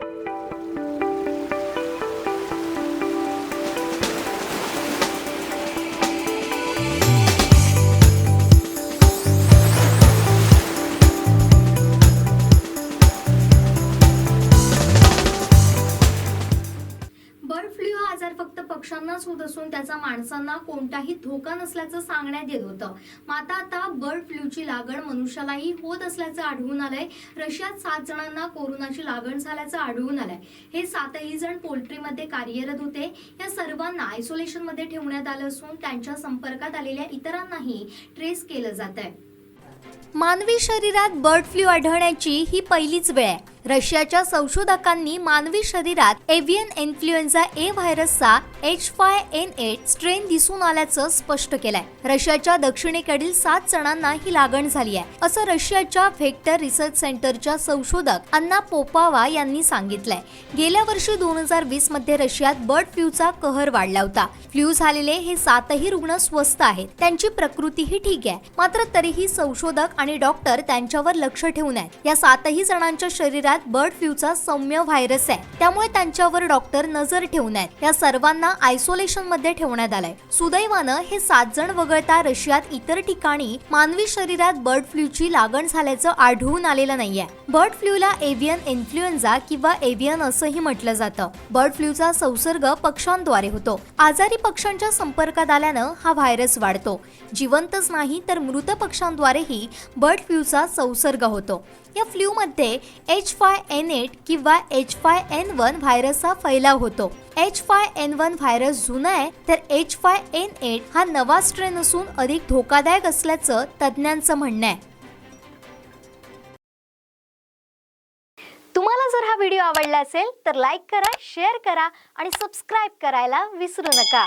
Thank you. पक्ष्यांनाच होत असून त्याचा माणसांना कोणताही धोका नसल्याचं सांगण्यात येत होतं. मात्र आता बर्ड फ्लूची लागण मनुष्यालाही होत असल्याचं आढळून आलंय. रशियात सात जणांना कोरोनाची लागण झाल्याचं आढळून आलंय. हे सातही जण पोल्ट्रीमध्ये कार्यरत होते. या सर्वांना आयसोलेशनमध्ये ठेवण्यात आलं असून त्यांच्या संपर्कात आलेल्या इतरांनाही ट्रेस केलं जात आहे मानवी शरीरात बर्ड फ्लू आढळण्याची ही पहिलीच वेळ आहे. रशियाच्या संशोधकांनी मानवी शरीरात एव्हियन इन्फ्लुएन्झा ए व्हायरसचा H five N eight strain दिसून आल्याचं स्पष्ट केलंय. रशियाच्या दक्षिणेकडील सात जणांना ही लागण झाली आहे असं रशियाच्या व्हेक्टर रिसर्च सेंटरच्या संशोधक अन्ना पोपावा यांनी सांगितलंय. गेल्या वर्षी दोन हजार वीसमध्ये रशियात बर्ड फ्लूचा कहर वाढला होता. फ्लू झालेले हे सातही रुग्ण स्वस्थ आहेत. त्यांची प्रकृतीही ठीक आहे. मात्र तरीही संशोधक आणि डॉक्टर त्यांच्यावर लक्ष ठेवून आहेत. या सातही जणांच्या शरीरात बर्ड फ्लूचा सौम्य व्हायरस आहे. त्यामुळे त्यांच्यावर डॉक्टर नजर ठेवून आहेत या सर्वांना आयसोलेशनमध्ये ठेवण्यात आलंय. सुदैवानं हे सात जण वगळता रशियात इतर ठिकाणी मानवी शरीरात बर्ड फ्लूची लागण झाल्याचं आढळून आलेलं नाहीये. बर्ड फ्लूला एव्हियन इन्फ्लुएन्झा किंवा एव्हियन असंही म्हटलं जातं. बर्ड फ्लूचा संसर्ग पक्ष्यांद्वारे होतो. आजारी पक्ष्यांच्या संपर्कात आल्यानं हा व्हायरस वाढतो. जिवंतच नाही तर मृत पक्ष्यांद्वारेही बर्ड फ्लूचा संसर्ग होतो. या फ्लूमध्ये एच फाय एन एट किंवा एच फाय एन वन व्हायरसचा फैलाव होतो. H five N one virus जुना आहे तर एच फाय एन एट हा नवा स्ट्रेन असून अधिक धोकादायक असल्याचं तज्ज्ञांचं म्हणणं आहे. तुम्हाला जर हा व्हिडिओ आवडला असेल तर लाईक करा शेअर करा आणि सबस्क्राईब करायला विसरू नका.